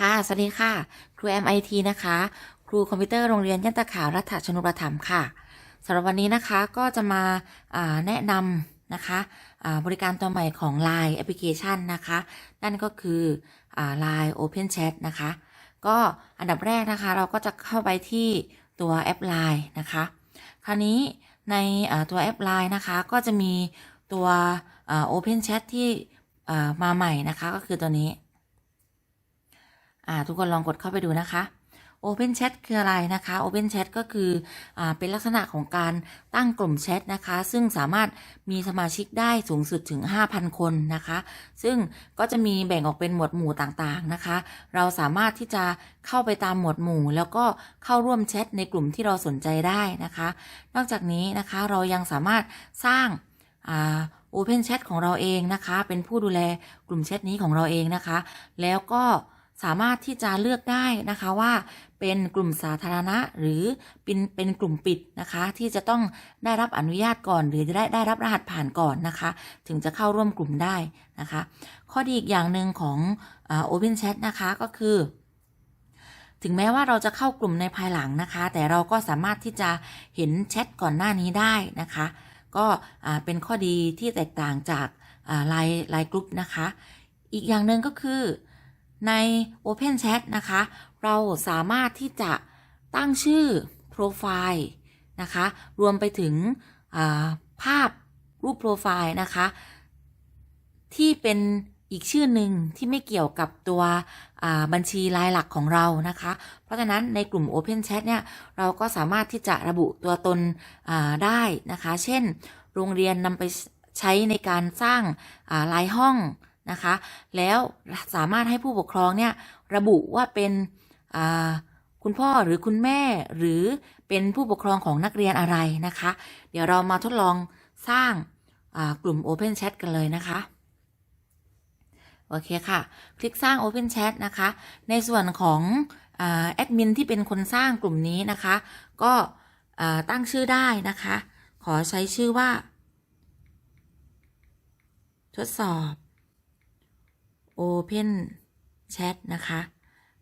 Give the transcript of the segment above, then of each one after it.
ค่ะ สวัสดีค่ะ ครูแอมไอทีนะคะ ครูคอมพิวเตอร์โรงเรียนยันตะขาวรัฐชนุประถมค่ะสำหรับวันนี้นะคะก็จะมาแนะนำนะคะบริการตัวใหม่ของ Line แอปพลิเคชันนะคะ นั่นก็คืออ Line Open Chat นะคะ ก็อันดับแรกนะคะเราก็จะเข้าไปที่ตัวแอป Line นะคะ คราวนี้ในตัวแอป Line นะคะ ก็จะมีตัวอ่า Open Chat ที่มาใหม่นะคะก็คือตัวนี้ อ่าทุกคนลองกดเข้าไปดูนะคะ Open Chat คืออะไรนะคะ Open Chat ก็คืออเป็นลักษณะของการตั้งกลุ่มแชทนะคะ ซึ่งสามารถมีสมาชิกได้สูงสุดถึง 5,000 คนนะคะ ซึ่งก็จะมีแบ่งออกเป็นหมวดหมู่ต่างๆนะคะ เราสามารถที่จะเข้าไปตามหมวดหมู่ แล้วก็เข้าร่วมแชทในกลุ่มที่เราสนใจได้นะคะ นอกจากนี้นะคะเรายังสามารถสร้าง Open Chat ของเราเองนะคะ เป็นผู้ดูแลกลุ่มแชทนี้ของเราเองนะคะ แล้วก็ สามารถที่จะเลือกได้นะคะว่าเป็นกลุ่มสาธารณะหรือเป็นเป็นกลุ่มปิดนะคะ ที่จะต้องได้รับอนุญาตก่อน หรือจะได้ได้รับรหัสผ่านก่อนนะคะ ถึงจะเข้าร่วมกลุ่มได้นะคะ ข้อดีอีกอย่างหนึ่งของอ่า Open Chat นะคะก็คือ ถึงแม้ว่าเราจะเข้ากลุ่มในภายหลังนะคะ แต่เราก็สามารถที่จะเห็นแชทก่อนหน้านี้ได้นะคะ ก็เป็นข้อดีที่แตกต่างจากไลน์ไลน์กลุ่มนะคะ อีกอย่างหนึ่งก็คือ ใน Open Chat นะคะ เราสามารถที่จะตั้งชื่อโปรไฟล์นะคะ รวมไปถึงาภาพรูปโปรไฟล์นะคะ ที่เป็นอีกชื่อหนึ่งที่ไม่เกี่ยวกับตัวบัญชีรายหลักของเรานะคะ เพราะฉะนั้นในกลุ่ม Open Chat เนี่ย เราก็สามารถที่จะระบุตัวตนได้นะคะ เช่น โรงเรียนนำไปใช้ในการสร้างารายห้อง นะคะ แล้วสามารถให้ผู้ปกครองเนี่ยระบุว่าเป็นคุณพ่อหรือคุณแม่หรือเป็นผู้ปกครองของนักเรียนอะไรนะคะ เดี๋ยวเรามาทดลองสร้างกลุ่ม Open Chat กันเลยนะคะ โอเคค่ะ คลิกสร้าง Open Chat นะคะ ในส่วนของแอดมินที่เป็นคนสร้างกลุ่มนี้นะคะ ก็ตั้งชื่อได้นะคะ ขอใช้ชื่อว่า ทดสอบ Open Chat นะคะ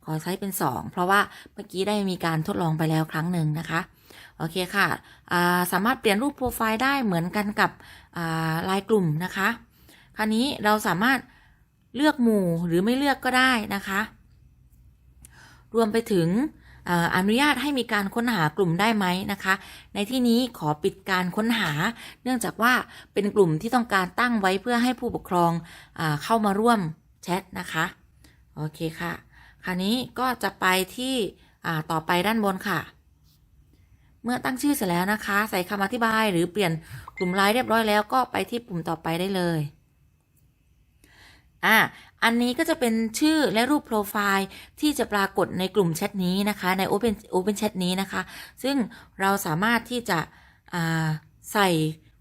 ขอใช้เป็น 2 เพราะว่าเมื่อกี้ได้มีการทดลองไปแล้วครั้งหนึ่งนะคะ โอเคค่ะาสามารถเปลี่ยนรูปโปรไฟล์ได้เหมือนกันกับลายกลุ่มนะคะ คราวนี้เราสามารถเลือกหมู่หรือไม่เลือกก็ได้นะคะ รวมไปถึงอนุญาตให้มีการค้นหากลุ่มได้ไหมนะคะ ในที่นี้ขอปิดการค้นหา เนื่องจากว่าเป็นกลุ่มที่ต้องการตั้งไว้เพื่อให้ผู้ปกครองอเข้ามาร่วม แชทนะคะ โอเคค่ะ คราวนี้ก็จะไปที่ต่อไปด้านบนค่ะ เมื่อตั้งชื่อเสร็จแล้วนะคะ ใส่คำอธิบายหรือเปลี่ยนกลุ่มไลน์เรียบร้อยแล้วก็ไปที่ปุ่มต่อไปได้เลยอ่าอันนี้ก็จะเป็นชื่อและรูปโปรไฟล์ที่จะปรากฏในกลุ่มแชทนี้นะคะ ใน Open Open Chat นี้นะคะ ซึ่งเราสามารถที่จะใส่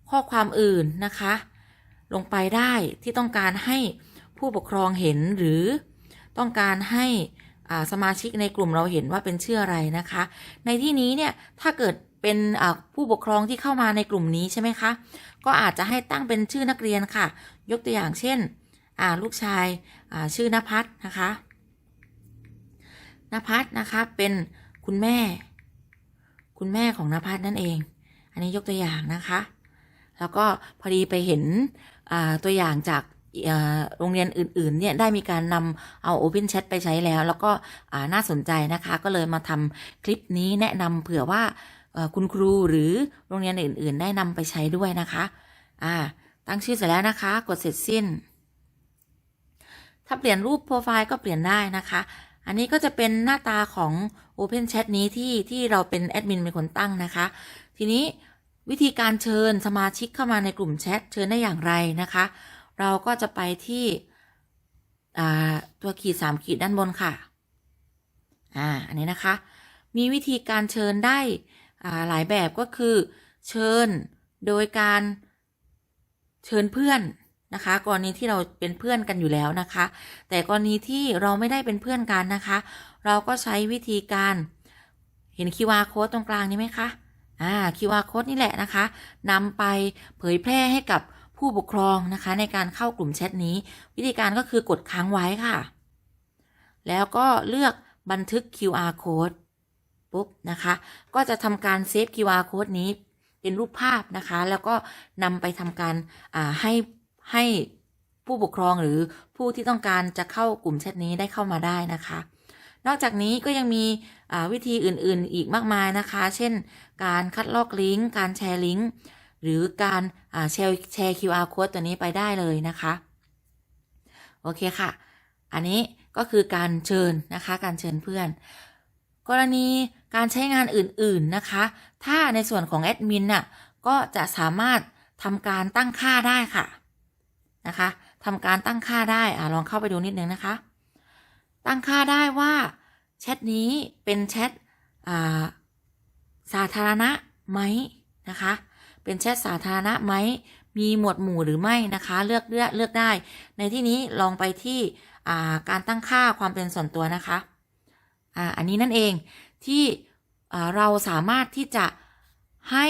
ข้อความอื่นนะคะ ลงไปได้ที่ต้องการให้ ผู้ปกครองเห็นหรือต้องการให้สมาชิกในกลุ่มเราเห็นว่าเป็นชื่ออะไรนะคะ ในที่นี้เนี่ยถ้าเกิดเป็นผู้ปกครองที่เข้ามาในกลุ่มนี้ใช่ไหมคะ ก็อาจจะให้ตั้งเป็นชื่อนักเรียนค่ะ ยกตัวอย่างเช่นลูกชายาชื่อนภัสนะคะนภัสนะคะเป็นคุณแม่ คุณแม่ของนภัสนั่นเอง อันนี้ยกตัวอย่างนะคะ แล้วก็พอดีไปเห็นตัวอย่างจาก โรงเรียนอื่นๆเนี่ยได้มีการนำเอา Open Chat ไปใช้แล้ว แล้วก็น่าสนใจนะคะ ก็เลยมาทำคลิปนี้แนะนำเผื่อว่าคุณครูหรือโรงเรียนอื่น ๆ ได้นำไปใช้ด้วยนะคะอ่าตั้งชื่อเสร็จแล้วนะคะ กดเสร็จสิ้น ถ้าเปลี่ยนรูปโปรไฟล์ก็เปลี่ยนได้นะคะ อันนี้ก็จะเป็นหน้าตาของ Open Chat นี้ที่ที่เราเป็นแอดมินเป็นคนตั้งนะคะ ทีนี้วิธีการเชิญสมาชิกเข้ามาในกลุ่มแชทเชิญได้อย่างไรนะคะ เราก็จะไปที่ตัวขีดสามขีดด้านบนค่ะ อ่า อันนี้นะคะ มีวิธีการเชิญได้หลายแบบก็คือ เชิญโดยการเชิญเพื่อนนะคะ กรณีที่เราเป็นเพื่อนกันอยู่แล้วนะคะ แต่กรณีที่เราไม่ได้เป็นเพื่อนกันนะคะ เราก็ใช้วิธีการเห็น QR code ตรงกลางนี้ไหมคะ อ่า QR code นี่แหละนะคะนำไปเผยแพร่ให้กับ ผู้ปกครองนะคะ ในการเข้ากลุ่มแชทนี้ วิธีการก็คือกดค้างไว้ค่ะ แล้วก็เลือกบันทึก QR code ปุ๊บนะคะ ก็จะทำการเซฟ QR code นี้เป็นรูปภาพนะคะ แล้วก็นำไปทำการาให้ให้ผู้ปกครองหรือผู้ที่ต้องการจะเข้ากลุ่มแชทนี้ได้เข้ามาได้นะคะ นอกจากนี้ก็ยังมีวิธีอื่นๆ อีกมากมายนะคะ เช่น การคัดลอกลิงก์ การแชร์ลิงก์ หรือการแชร์แชร์ QR code ตัวนี้ไปได้เลยนะคะ โอเคค่ะ อันนี้ก็คือการเชิญนะคะ การเชิญเพื่อน กรณีการใช้งานอื่นๆนะคะ ถ้าในส่วนของแอดมินน่ะก็จะสามารถทำการตั้งค่าได้ค่ะนะคะทำการตั้งค่าได้อ่าลองเข้าไปดูนิดนึงนะคะ ตั้งค่าได้ว่าแชทนี้เป็นแชทสาธารณะไหมนะคะ เป็นแชทสาธารณะไหม มีหมวดหมู่หรือไม่นะคะ เลือกเลือกเลือกได้ ในที่นี้ลองไปที่าการตั้งค่าความเป็นส่วนตัวนะคะออันนี้นั่นเองที่เราสามารถที่จะให้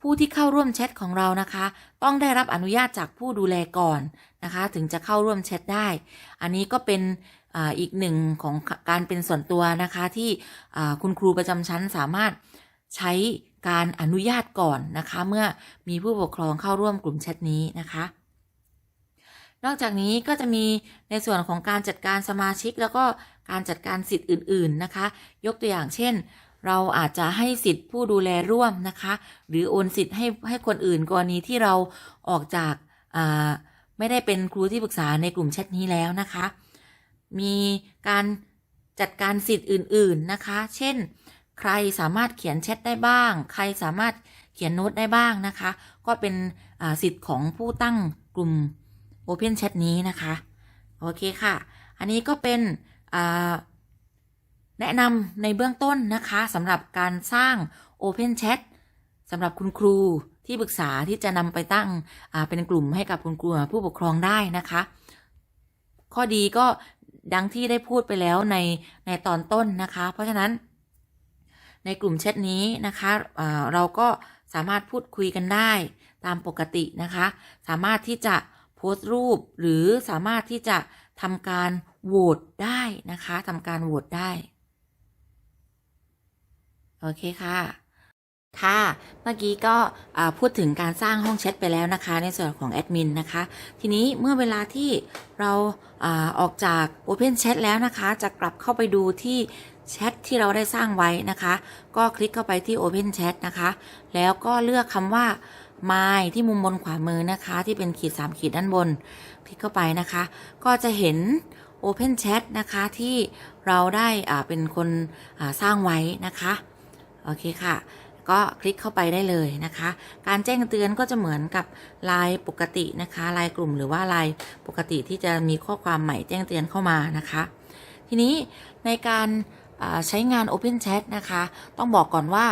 ผู้ที่เข้าร่วมแชทของเรานะคะ ต้องได้รับอนุญาตจากผู้ดูแลก่อนนะคะ ถึงจะเข้าร่วมแชทได้ อันนี้ก็เป็นอีกหนึ่งของการเป็นส่วนตัวนะคะที่คุณครูประจำชั้นสามารถ ใช้การอนุญาตก่อนนะคะ เมื่อมีผู้ปกครองเข้าร่วมกลุ่มแชทนี้นะคะ นอกจากนี้ก็จะมีในส่วนของการจัดการสมาชิก แล้วก็การจัดการสิทธิ์อื่น ๆนะคะ ยกตัวอย่างเช่น เราอาจจะให้สิทธิ์ผู้ดูแลร่วมนะคะ หรือโอนสิทธิ์ให้ให้คนอื่นกรณีที่เราออกจากาไม่ได้เป็นครูที่ปรึกษาในกลุ่มแชทนี้แล้วนะคะ มีการจัดการสิทธิ์อื่น ๆนะคะ เช่น ใครสามารถเขียนแชทได้บ้าง ใครสามารถเขียนโน้ตได้บ้างนะคะ ก็เป็นสิทธิ์ของผู้ตั้งกลุ่ม Open Chat นี้นะคะ โอเคค่ะ อันนี้ก็เป็นแนะนำในเบื้องต้นนะคะสำหรับการสร้าง Open Chat สำหรับคุณครูที่ปรึกษาที่จะนำไปตั้งเป็นกลุ่มให้กับคุณครูผู้ปกครองได้นะคะ ข้อดีก็ดังที่ได้พูดไปแล้วในในตอนต้นนะคะ เพราะฉะนั้น ในกลุ่มแชทนี้นะคะเราก็สามารถพูดคุยกันได้ตามปกตินะคะ สามารถที่จะโพสต์รูปหรือสามารถที่จะทำการโหวตได้นะคะทำการโหวตได้ โอเคค่ะค่ะเมื่อกี้ก็พูดถึงการสร้างห้องแชทไปแล้วนะคะ ในส่วนของแอดมินนะคะ ทีนี้เมื่อเวลาที่เราอออกจาก Open Chat แล้วนะคะ จะกลับเข้าไปดูที่ แชทที่เราได้สร้างไว้นะคะ ก็คลิกเข้าไปที่ Open Chat นะคะ แล้วก็เลือกคำว่า My ที่มุมบนขวามือนะคะ ที่เป็นขีด 3 ขีดด้านบน คลิกเข้าไปนะคะ ก็จะเห็น Open Chat นะคะที่เราได้อ่าเป็นคนสร้างไว้นะคะ โอเคค่ะ ก็คลิกเข้าไปได้เลยนะคะ การแจ้งเตือนก็จะเหมือนกับไลน์ปกตินะคะไลน์กลุ่มหรือว่าไลน์ปกติที่จะมีข้อความใหม่แจ้งเตือนเข้ามานะคะ ทีนี้ในการ ใช้งาน Open Chat นะคะ ต้องบอกก่อนว่า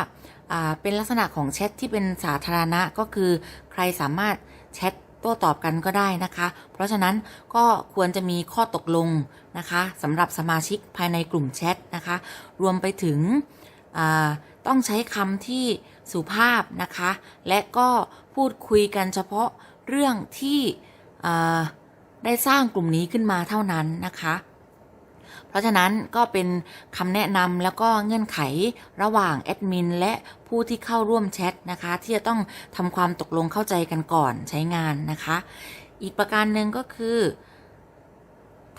เป็นลักษณะของแชทที่เป็นสาธารณะก็คือใครสามารถแชทโต้ตอบกันก็ได้นะคะ เพราะฉะนั้นก็ควรจะมีข้อตกลงนะคะสำหรับสมาชิกภายในกลุ่มแชทนะคะ รวมไปถึงต้องใช้คำที่สุภาพนะคะ และก็พูดคุยกันเฉพาะเรื่องที่ได้สร้างกลุ่มนี้ขึ้นมาเท่านั้นนะคะ เพราะฉะนั้นก็เป็นคำแนะนำแล้วก็เงื่อนไขระหว่างแอดมินและผู้ที่เข้าร่วมแชทนะคะ ที่จะต้องทำความตกลงเข้าใจกันก่อนใช้งานนะคะ อีกประการหนึ่งก็คือ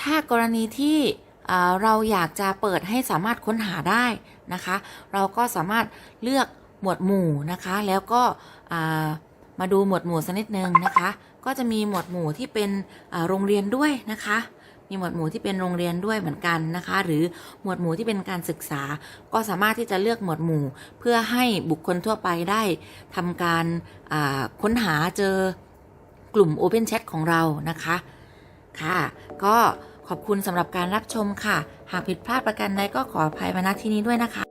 ถ้ากรณีที่เราอยากจะเปิดให้สามารถค้นหาได้นะคะ เราก็สามารถเลือกหมวดหมู่นะคะ แล้วก็มาดูหมวดหมู่สักนิดนึงนะคะ ก็จะมีหมวดหมู่ที่เป็นโรงเรียนด้วยนะคะ มีหมวดหมู่ที่เป็นโรงเรียนด้วยเหมือนกันนะคะ หรือหมวดหมู่ที่เป็นการศึกษา ก็สามารถที่จะเลือกหมวดหมู่ เพื่อให้บุคคลทั่วไปได้ทำการค้นหาเจอกลุ่ม Open Chat ของเรานะคะค่ะ ก็ขอบคุณสำหรับการรับชมค่ะ หากผิดพลาดประการใดก็ขออภัยมาณที่นี้ด้วยนะคะ